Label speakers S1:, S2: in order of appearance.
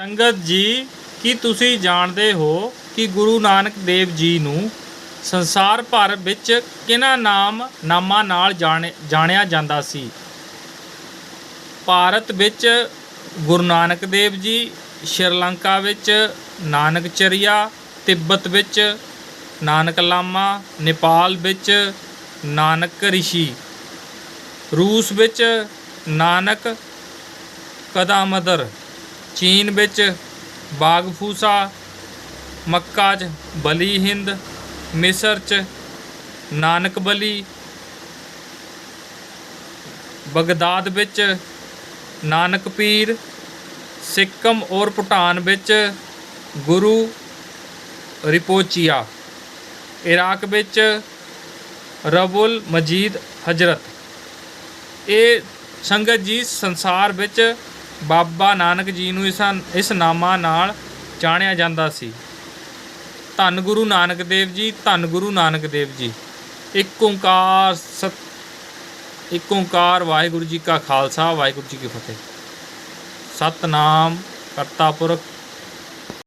S1: ਸੰਗਤ ਜੀ, ਕੀ ਤੁਸੀਂ ਜਾਣਦੇ ਹੋ ਕਿ ਗੁਰੂ ਨਾਨਕ ਦੇਵ ਜੀ ਨੂੰ ਸੰਸਾਰ ਭਰ ਵਿੱਚ ਕਿਹਨਾਂ ਨਾਮ ਨਾਮਾਂ ਨਾਲ ਜਾਣੇ- ਜਾਣਿਆ ਜਾਂਦਾ ਸੀ? ਭਾਰਤ ਵਿੱਚ ਗੁਰੂ ਨਾਨਕ ਦੇਵ ਜੀ, ਸ਼੍ਰੀਲੰਕਾ ਵਿੱਚ ਨਾਨਕ ਨਾਨਕਚਰੀਆ, ਤਿੱਬਤ ਵਿੱਚ ਨਾਨਕ ਲਾਮਾ, ਨੇਪਾਲ ਵਿੱਚ ਨਾਨਕ ਰਿਸ਼ੀ, ਰੂਸ ਵਿੱਚ ਨਾਨਕ ਕਦਾਮਦਰ। ਚੀਨ ਵਿੱਚ ਬਾਗਫੂਸਾ, ਮੱਕਾ 'ਚ ਬਲੀ ਹਿੰਦ, ਮਿਸਰ 'ਚ ਨਾਨਕ ਬਲੀ, ਬਗਦਾਦ ਵਿੱਚ ਨਾਨਕ ਪੀਰ, ਸਿੱਕਮ ਔਰ ਭੂਟਾਨ ਵਿੱਚ ਗੁਰੂ ਰਿਪੋਚੀਆ, ਇਰਾਕ ਵਿੱਚ ਰਬੁਲ ਮਜੀਦ ਹਜਰਤ। ਇਹ ਸੰਗਤ ਜੀ ਸੰਸਾਰ ਵਿੱਚ ਬਾਬਾ ਨਾਨਕ ਜੀ ਨੂੰ ਇਸ ਇਸ ਨਾਮਾਂ ਨਾਲ ਜਾਣਿਆ ਜਾਂਦਾ ਸੀ। ਧੰਨ ਗੁਰੂ ਨਾਨਕ ਦੇਵ ਜੀ, ਧੰਨ ਗੁਰੂ ਨਾਨਕ ਦੇਵ ਜੀ। ਇੱਕ ਓੰਕਾਰ ਸਤ ਇੱਕ ਓੰਕਾਰ ਵਾਹਿਗੁਰੂ ਜੀ ਕਾ ਖਾਲਸਾ, ਵਾਹਿਗੁਰੂ ਜੀ ਕੀ ਫਤਿਹ। ਸਤਨਾਮ ਕਰਤਾ ਪੁਰਖ